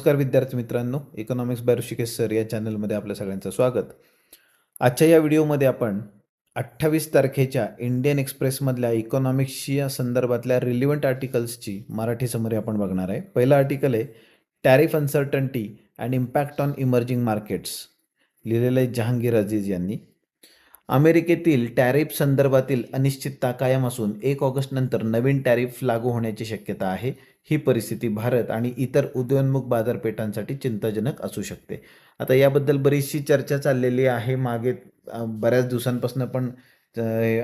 नमस्कार विद्यार्थी मित्रांनो इकॉनॉमिक्स बाय ऋषिकेश सर या चॅनलमध्ये आपल्या सगळ्यांचं स्वागत. आजच्या या व्हिडिओमध्ये आपण अठ्ठावीस तारखेच्या इंडियन एक्सप्रेसमधल्या इकॉनॉमिक्सची या संदर्भातल्या रिलिव्हंट आर्टिकल्सची मराठी समोर आपण बघणार आहे. पहिलं आर्टिकल आहे tariff uncertainty and impact on emerging markets लिहिलेलं आहे जहांगीर अजीज यांनी. अमेरिकेतील टॅरिफ संदर्भातील अनिश्चितता कायम असून एक ऑगस्टनंतर नवीन टॅरिफ लागू होण्याची शक्यता आहे. ही परिस्थिती भारत आणि इतर उदयोन्मुख बाजारपेठांसाठी चिंताजनक असू शकते. आता याबद्दल बरीचशी चर्चा चाललेली आहे. मागे बऱ्याच दिवसांपासून पण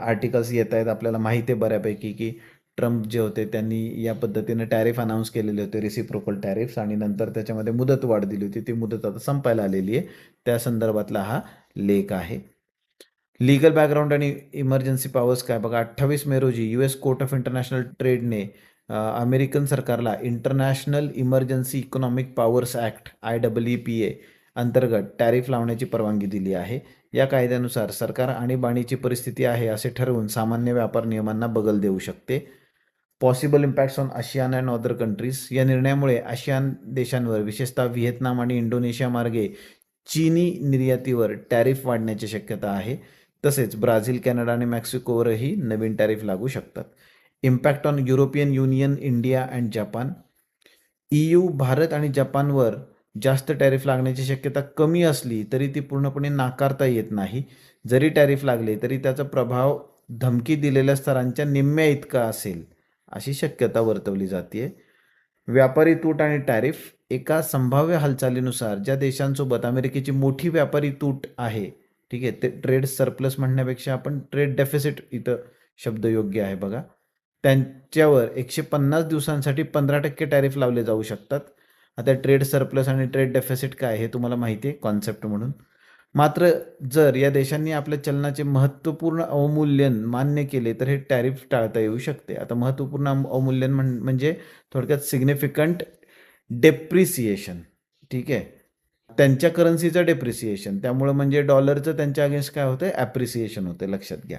आर्टिकल्स येत आहेत. आपल्याला माहिती आहे बऱ्यापैकी की ट्रम्प जे होते त्यांनी या पद्धतीने टॅरिफ अनाऊन्स केलेले होते रिसिप्रोकल टॅरिफ्स आणि नंतर त्याच्यामध्ये मुदत वाढ दिली होती. ती मुदत आता संपायला आलेली आहे. त्या संदर्भातला हा लेख आहे. लीगल बॅकग्राऊंड आणि इमर्जन्सी पॉवर्स काय? बघा अठ्ठावीस मे रोजी U S court of international ट्रेडने American सरकारला international emergency economic powers act I double E P A अंतर्गत टॅरिफ लावण्याची परवानगी दिली आहे. या कायद्यानुसार सरकार आणीबाणीची परिस्थिती आहे असे ठरवून सामान्य व्यापार नियमांना बगल देऊ शकते. Possible impacts on ASEAN and other countries या निर्णयामुळे आशियान देशांवर विशेषतः व्हिएतनाम आणि इंडोनेशिया मार्गे चीनी निर्यातीवर टॅरिफ वाढण्याची शक्यता आहे. तसेच ब्राझील कॅनडा आणि मेक्सिकोवरही नवीन टॅरिफ लागू शकतात. Impact on European union India and Japan you भारत आणि जपानवर जास्त टॅरिफ लागण्याची शक्यता कमी असली तरी ती पूर्णपणे नाकारता येत नाही. जरी टॅरिफ लागले तरी त्याचा प्रभाव धमकी दिलेल्या स्तरांच्या निम्म्या इतका असेल अशी शक्यता वर्तवली जाते व्यापारी तूट आणि टॅरिफ एका संभाव्य हालचालीनुसार ज्या देशांसोबत अमेरिकेची मोठी व्यापारी तूट आहे ठीक आहे ते ट्रेड सरप्लस म्हणण्यापेक्षा आपण ट्रेड डेफिसिट इथं शब्द योग्य आहे बघा. त्यांच्यावर एकशे पन्नास दिवसांसाठी पंधरा टक्के टॅरिफ लावले जाऊ शकतात. आता ट्रेड सरप्लस आणि ट्रेड डेफिसिट काय हे तुम्हाला माहिती आहे कॉन्सेप्ट म्हणून. मात्र जर या देशांनी आपल्या चलनाचे महत्त्वपूर्ण अवमूल्यन मान्य केले तर हे टॅरिफ टाळता येऊ शकते. आता महत्त्वपूर्ण अवमूल्यन म्हण म्हणजे थोडक्यात सिग्निफिकंट डेप्रिसिएशन ठीक आहे? त्यांच्या करन्सीचं डेप्रिसिएशन त्यामुळं म्हणजे डॉलरचं त्यांच्या अगेन्स्ट काय होतं ॲप्रिसिएशन होते लक्षात घ्या.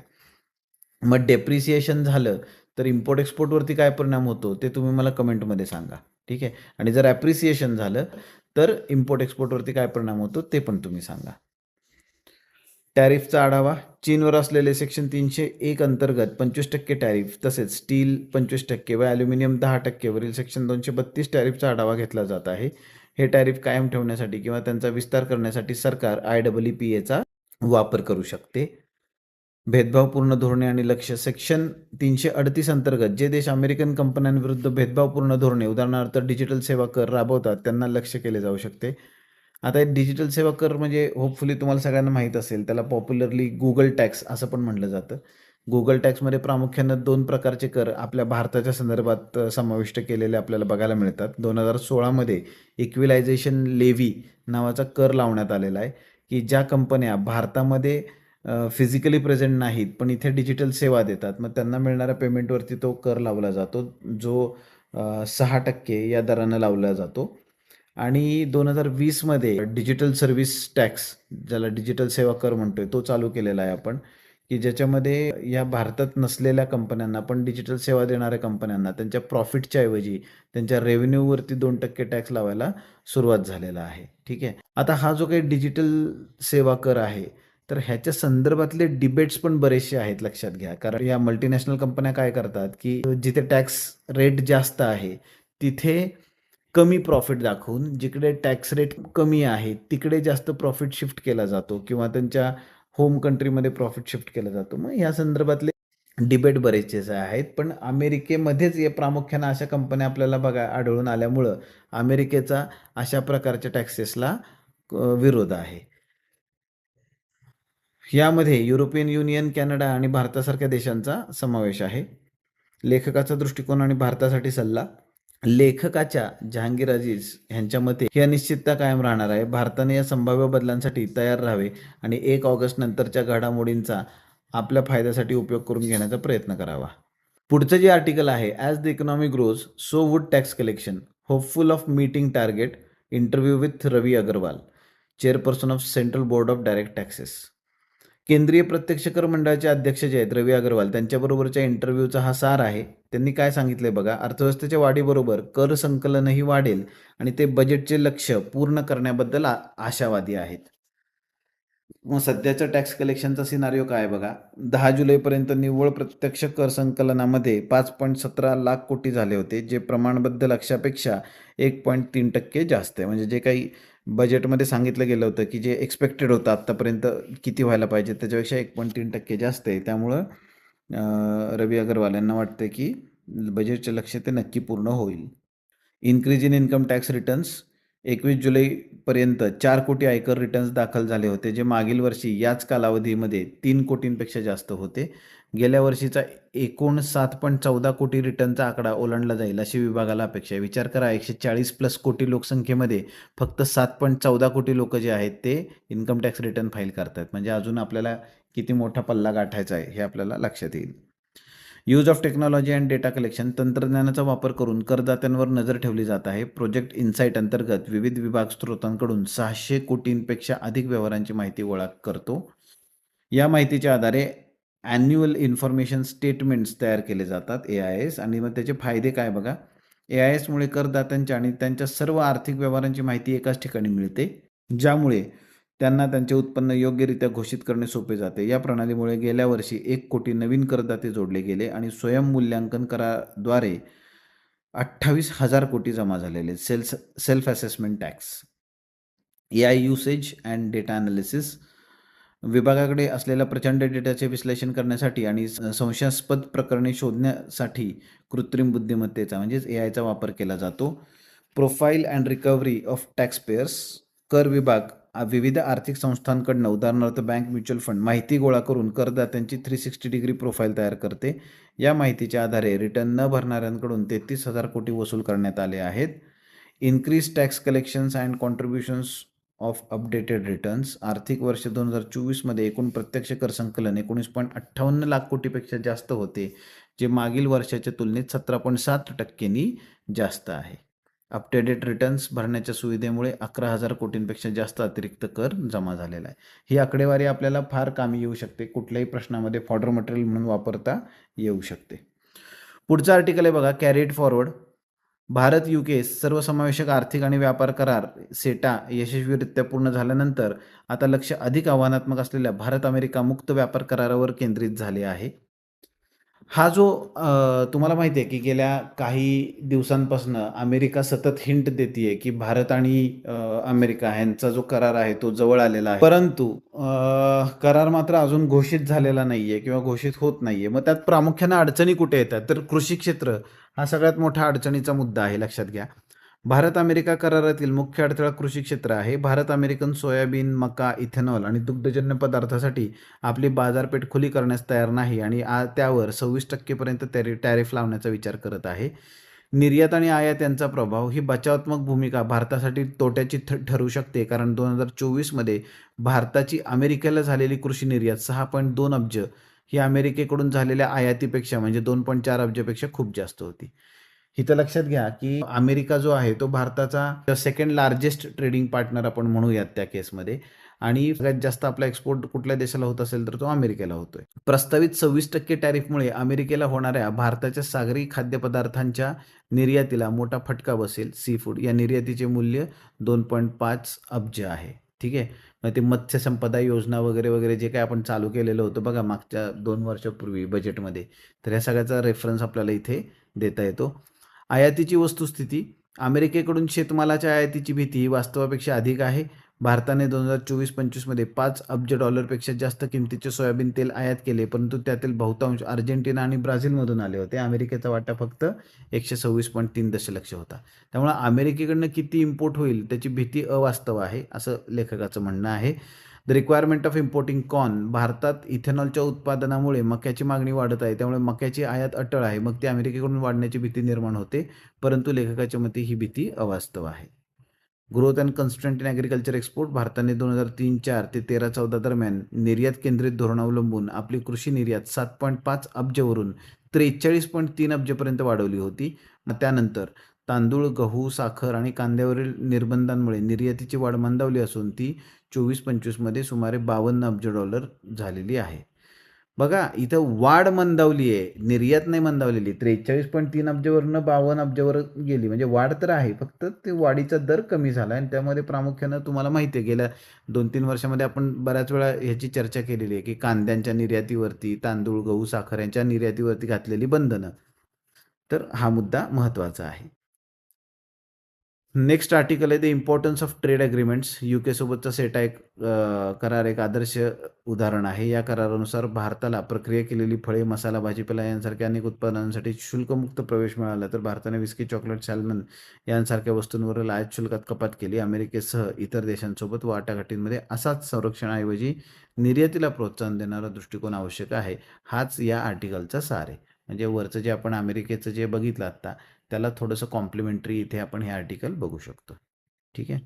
मग डेप्रिसिएशन झालं तर इम्पोर्ट एक्सपोर्टवरती काय परिणाम होतो ते तुम्ही मला कमेंटमध्ये सांगा. ठीक आहे? आणि जर ॲप्रिसिएशन झालं तर इम्पोर्ट एक्सपोर्टवरती काय परिणाम होतो ते पण तुम्ही सांगा. टॅरिफचा आढावा चीनवर असलेले सेक्शन तीनशे एक अंतर्गत पंचवीस टक्के टॅरिफ तसेच स्टील पंचवीस टक्के व ॲल्युमिनियम दहा टक्केवरील सेक्शन दोनशे बत्तीस टॅरिफचा आढावा घेतला जात आहे. हे टॅरिफ कायम ठेवण्यासाठी किंवा त्यांचा विस्तार करण्यासाठी सरकार आय डबल ई पी एचा वापर करू शकते. भेदभावपूर्ण धोरणे आणि लक्ष. सेक्शन तीनशे अडतीस अंतर्गत जे देश अमेरिकन कंपन्यांविरुद्ध भेदभावपूर्ण धोरणे उदाहरणार्थ डिजिटल सेवा कर राबवतात त्यांना लक्ष केले जाऊ शकते. आता डिजिटल सेवा कर म्हणजे होपफुली तुम्हाला सगळ्यांना माहीत असेल त्याला पॉप्युलरली गुगल टॅक्स असं पण म्हटलं जातं. गुगल टॅक्समध्ये प्रामुख्यानं दोन प्रकारचे कर आपल्या भारताच्या संदर्भात समाविष्ट केलेले आपल्याला बघायला मिळतात. दोन हजार सोळामध्ये इक्विलायझेशन लेव्ही नावाचा कर लावण्यात आलेला आहे की ज्या कंपन्या भारतामध्ये फिजिकली प्रेझेंट नाहीत पण इथे डिजिटल सेवा देतात. मग त्यांना मिळणाऱ्या पेमेंटवरती तो कर लावला जातो जो सहा टक्के या दरानं लावला जातो. आणि दोन हजार वीसमध्ये डिजिटल सर्व्हिस टॅक्स ज्याला डिजिटल सेवा कर म्हणतोय तो चालू केलेला आहे आपण. की ज्याच्यामध्ये या भारतात नसलेल्या कंपन्यांना पण डिजिटल सेवा देणाऱ्या कंपन्यांना त्यांच्या प्रॉफिटच्या ऐवजी त्यांच्या रेव्हेन्यूवरती दोन टक्के टॅक्स लावायला सुरुवात झालेला आहे. ठीक आहे? आता हा जो काही डिजिटल सेवा कर आहे तर ह्याच्या संदर्भातले डिबेट्स पण बरेचसे आहेत लक्षात घ्या. कारण या मल्टीनॅशनल कंपन्या काय करतात की जिथे टॅक्स रेट जास्त आहे तिथे कमी प्रॉफिट दाखवून जिकडे टॅक्स रेट कमी आहे तिकडे जास्त प्रॉफिट शिफ्ट केला जातो किंवा त्यांच्या होम कंट्रीमध्ये प्रॉफिट शिफ्ट केला जातो. मग या संदर्भातले डिबेट बरेचसे आहेत. पण अमेरिकेमध्येच या प्रामुख्यानं अशा कंपन्या आपल्याला बघा आढळून आल्यामुळं अमेरिकेचा अशा प्रकारच्या टॅक्सेसला विरोध आहे. यामध्ये युरोपियन युनियन कॅनडा आणि भारतासारख्या देशांचा समावेश आहे. लेखकाचा दृष्टिकोन आणि भारतासाठी सल्ला. लेखकाच्या जहांगीर अजीज यांच्या मते ही अनिश्चितता कायम राहणार आहे. भारताने या संभाव्य बदलांसाठी तयार राहावे आणि एक ऑगस्ट नंतरच्या घडामोडींचा आपल्या फायद्यासाठी उपयोग करून घेण्याचा प्रयत्न करावा. पुढचं जे आर्टिकल आहे as the economy grows so would tax collection hopeful of meeting target interview with Ravi Agarwal chairperson of central board of direct taxes केंद्रीय प्रत्यक्ष कर मंडळाचे अध्यक्ष जे आहेत रवी अग्रवाल त्यांच्याबरोबरच्या इंटरव्ह्यूचा हा सार आहे. त्यांनी काय सांगितलंय बघा अर्थव्यवस्थेच्या वाढीबरोबर कर संकलनही वाढेल आणि ते बजेटचे लक्ष पूर्ण करण्याबद्दल आशावादी आहेत. मग सध्याचं टॅक्स कलेक्शनचा सिनारिओ काय आहे बघा? दहा जुलैपर्यंत निव्वळ प्रत्यक्ष कर संकलनामध्ये पाच पॉईंट सतरा लाख कोटी झाले होते जे प्रमाणबद्ध लक्षापेक्षा एक पॉईंट तीन टक्के जास्त आहे. म्हणजे जे काही बजेटमध्ये सांगितलं गेलं होतं की जे एक्सपेक्टेड होतं आत्तापर्यंत किती व्हायला पाहिजे त्याच्यापेक्षा एक पॉईंट तीन टक्के जास्त आहे. त्यामुळं रवी अगरवाल यांना वाटतं की बजेटचे लक्ष ते नक्की पूर्ण होईल. Increase in income tax returns एकवीस जुलैपर्यंत चार कोटी आयकर रिटर्न्स दाखल झाले होते जे मागील वर्षी याच कालावधीमध्ये तीन कोटींपेक्षा जास्त होते. गेल्या वर्षीचा एकूण सात पॉईंट चौदा कोटी रिटर्नचा आकडा ओलांडला जाईल अशी विभागाला अपेक्षा आहे. विचार करा एकशे चाळीस प्लस कोटी लोकसंख्येमध्ये फक्त सात पॉईंट चौदा कोटी लोक जे आहेत ते इन्कम टॅक्स रिटर्न फाईल करतात म्हणजे अजून आपल्याला किती मोठा पल्ला गाठायचा आहे हे आपल्याला लक्षात येईल. Use of technology and data collection तंत्रज्ञानाचा वापर करून करदात्यांवर नजर ठेवली जात आहे. प्रोजेक्ट इन्साईट अंतर्गत विविध विभाग स्त्रोतांकडून सहाशे कोटींपेक्षा अधिक व्यवहारांची माहिती गोळा करतो. या माहितीच्या आधारे ॲन्युअल इन्फॉर्मेशन स्टेटमेंट्स तयार केले जातात ए आय एस आणि मग त्याचे फायदे काय बघा? ए आय एसमुळे करदात्यांच्या आणि त्यांच्या सर्व आर्थिक व्यवहारांची माहिती एकाच ठिकाणी मिळते ज्यामुळे त्यांना त्यांचे उत्पन्न योग्यरित्या घोषित करणे सोपे जाते. या प्रणालीमुळे गेल्या वर्षी एक कोटी नवीन करदाते जोडले गेले आणि स्वयंमूल्यांकन कराद्वारे अठ्ठावीस हजार कोटी जमा झालेले. Sales self assessment tax A I usage and data analysis विभागाकडे असलेल्या प्रचंड डेटाचे विश्लेषण करण्यासाठी आणि स- संशयास्पद प्रकरणे शोधण्यासाठी कृत्रिम बुद्धिमत्तेचा म्हणजेच ए आयचा वापर केला जातो. Profile and recovery of tax payers कर विभाग विविध आर्थिक संस्थांकडनं उदाहरणार्थ बँक म्युच्युअल फंड माहिती गोळा करून करदात्यांची थ्री सिक्स्टी डिग्री प्रोफाईल तयार करते. या माहितीच्या आधारे रिटर्न न भरणाऱ्यांकडून तेहतीस हजार कोटी वसूल करण्यात आले आहेत. Increase tax collections and contributions of updated returns आर्थिक वर्ष दोन हजार चोवीसमध्ये एकूण प्रत्यक्ष कर संकलन एकोणीस पॉईंट अठ्ठावन्न लाख कोटीपेक्षा जास्त होते जे मागील वर्षाच्या तुलनेत सतरा पॉईंट सात टक्क्यांनी जास्त आहे. अपडेटेड रिटर्न्स भरण्याच्या सुविधेमुळे अकरा हजार कोटींपेक्षा जास्त अतिरिक्त कर जमा झालेला आहे. ही आकडेवारी आपल्याला फार कामी येऊ शकते कुठल्याही प्रश्नामध्ये फॉर्डर मटेरियल म्हणून वापरता येऊ शकते. पुढचं आर्टिकल आहे बघा कॅरीड फॉरवर्ड भारत युके सर्वसमावेशक आर्थिक आणि व्यापार करार सेटा यशस्वीरित्या पूर्ण झाल्यानंतर आता लक्ष अधिक आव्हानात्मक असलेल्या भारत अमेरिका मुक्त व्यापार करारावर केंद्रित झाले आहे. हा जो तुम्हाला माहिती आहे की गेल्या काही दिवसांपासून अमेरिका सतत हिंट देते की भारत आणि अमेरिका यांचा जो करार आहे तो जवळ आलेला आहे. परंतु करार मात्र अजून घोषित झालेला नाहीये किंवा घोषित होत नाहीये. मग त्यात प्रामुख्यानं अडचणी कुठे येतात? तर कृषी क्षेत्र हा सगळ्यात मोठा अडचणीचा मुद्दा आहे लक्षात घ्या. भारत अमेरिका करारातील मुख्य अडथळा कृषी क्षेत्र आहे. भारत अमेरिकन सोयाबीन मका इथेनॉल आणि दुग्धजन्य पदार्थासाठी आपली बाजारपेठ खुली करण्यास तयार नाही आणि आ त्यावर सव्वीस टक्केपर्यंत टॅरि टॅरिफ लावण्याचा विचार करत आहे. निर्यात आणि आयात यांचा प्रभाव ही बचावात्मक भूमिका भारतासाठी तोट्याची ठ ठरू शकते. कारण दोन हजार चोवीसमध्ये भारताची अमेरिकेला झालेली कृषी निर्यात सहा पॉईंट दोन अब्ज ही अमेरिकेकडून झालेल्या आयातीपेक्षा म्हणजे दोन पॉईंट चार अब्जपेक्षा खूप जास्त होती. इथं लक्षात घ्या की अमेरिका जो आहे तो भारताचा सेकंड लार्जेस्ट ट्रेडिंग पार्टनर आपण म्हणूयात त्या केसमध्ये. आणि सगळ्यात जास्त आपला एक्सपोर्ट कुठल्या देशाला होत असेल तर तो अमेरिकेला होतोय. प्रस्तावित सव्वीस टक्के टॅरिफमुळे अमेरिकेला होणाऱ्या भारताच्या सागरी खाद्यपदार्थांच्या निर्यातीला मोठा फटका बसेल. सी फूड या निर्यातीचे मूल्य दोन पॉईंट पाच अब्ज आहे. ठीक आहे? मग ते मत्स्य संपदा योजना वगैरे वगैरे जे काय आपण चालू केलेलं होतं बघा मागच्या दोन वर्षापूर्वी बजेटमध्ये तर ह्या सगळ्याचा रेफरन्स आपल्याला इथे देता येतो. आयातीची वस्तुस्थिती अमेरिकेकडून शेतमालाच्या आयातीची भीती ही वास्तवापेक्षा अधिक आहे. भारताने दोन हजार चोवीस पंचवीसमध्ये पाच अब्ज डॉलरपेक्षा जास्त किमतीचे सोयाबीन तेल आयात केले परंतु त्यातील बहुतांश अर्जेंटिना आणि ब्राझीलमधून आले होते. अमेरिकेचा वाटा फक्त एकशे सव्वीस पॉईंट तीन दशलक्ष होता. त्यामुळे अमेरिकेकडनं किती इम्पोर्ट होईल त्याची भीती अवास्तव आहे असं लेखकाचं म्हणणं आहे. The requirement of importing corn भारतात इथेनॉलच्या उत्पादनामुळे मक्याची मागणी वाढत आहे. त्यामुळे मक्याची आयात अटळ आहे. मग ती अमेरिकेकडून वाढण्याची भीती निर्माण होते परंतु लेखकाच्या मते ही भीती अवास्तव आहे. Growth and constant in agriculture export भारताने दोन हजार तीन चार ते तेरा चौदा दरम्यान निर्यात केंद्रित धोरण अवलंबून आपली कृषी निर्यात सात पॉईंट पाच अब्जवरून त्रेचाळीस पॉईंट तीन अब्जपर्यंत वाढवली होती. मग त्यानंतर तांदूळ गहू साखर आणि कांद्यावरील निर्बंधांमुळे निर्यातीची वाढ मंदावली असून ती चोवीस पंचवीसमध्ये सुमारे बावन्न अब्ज डॉलर झालेली आहे. बघा इथं वाढ मंदावली आहे. निर्यात नाही मंदावलेली. त्रेचाळीस पॉईंट तीन अब्जवरनं बावन्न अब्जवर गेली. म्हणजे वाढ तर आहे. फक्त ते वाढीचा दर कमी झाला आणि त्यामध्ये प्रामुख्यानं तुम्हाला माहिती आहे. गेल्या दोन तीन वर्षामध्ये आपण बऱ्याच वेळा ह्याची चर्चा केलेली आहे की कांद्यांच्या निर्यातीवरती तांदूळ गहू साखर यांच्या निर्यातीवरती घातलेली बंधनं. तर हा मुद्दा महत्त्वाचा आहे. नेक्स्ट आर्टिकल आहे the importance of trade agreements you केसोबतचा सेटा एक करार एक आदर्श उदाहरण आहे. या करारानुसार भारताला प्रक्रिया केलेली फळे मसाला भाजीपाला यांसारख्या अनेक उत्पादनांसाठी शुल्कमुक्त प्रवेश मिळाला. तर भारताने विस्की चॉकलेट सॅल्मन यांसारख्या वस्तूंवरील आयात शुल्कात कपात केली. अमेरिकेसह इतर देशांसोबत वाटाघाटींमध्ये असाच संरक्षणाऐवजी निर्यातीला प्रोत्साहन देणारा दृष्टिकोन आवश्यक आहे. हाच या आर्टिकलचा सार आहे. म्हणजे वरचं जे आपण अमेरिकेचं जे बघितलं आत्ता त्याला थोडंसं कॉम्प्लिमेंटरी इथे आपण हे आर्टिकल बघू शकतो. ठीक आहे?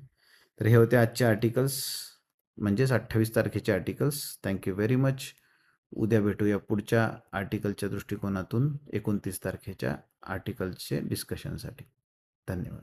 तर हे होते आजचे आर्टिकल्स म्हणजेच अठ्ठावीस तारखेचे articles thank you very much उद्या भेटूया पुढच्या आर्टिकलच्या दृष्टिकोनातून एकोणतीस तारखेच्या आर्टिकल्सचे डिस्कशनसाठी धन्यवाद.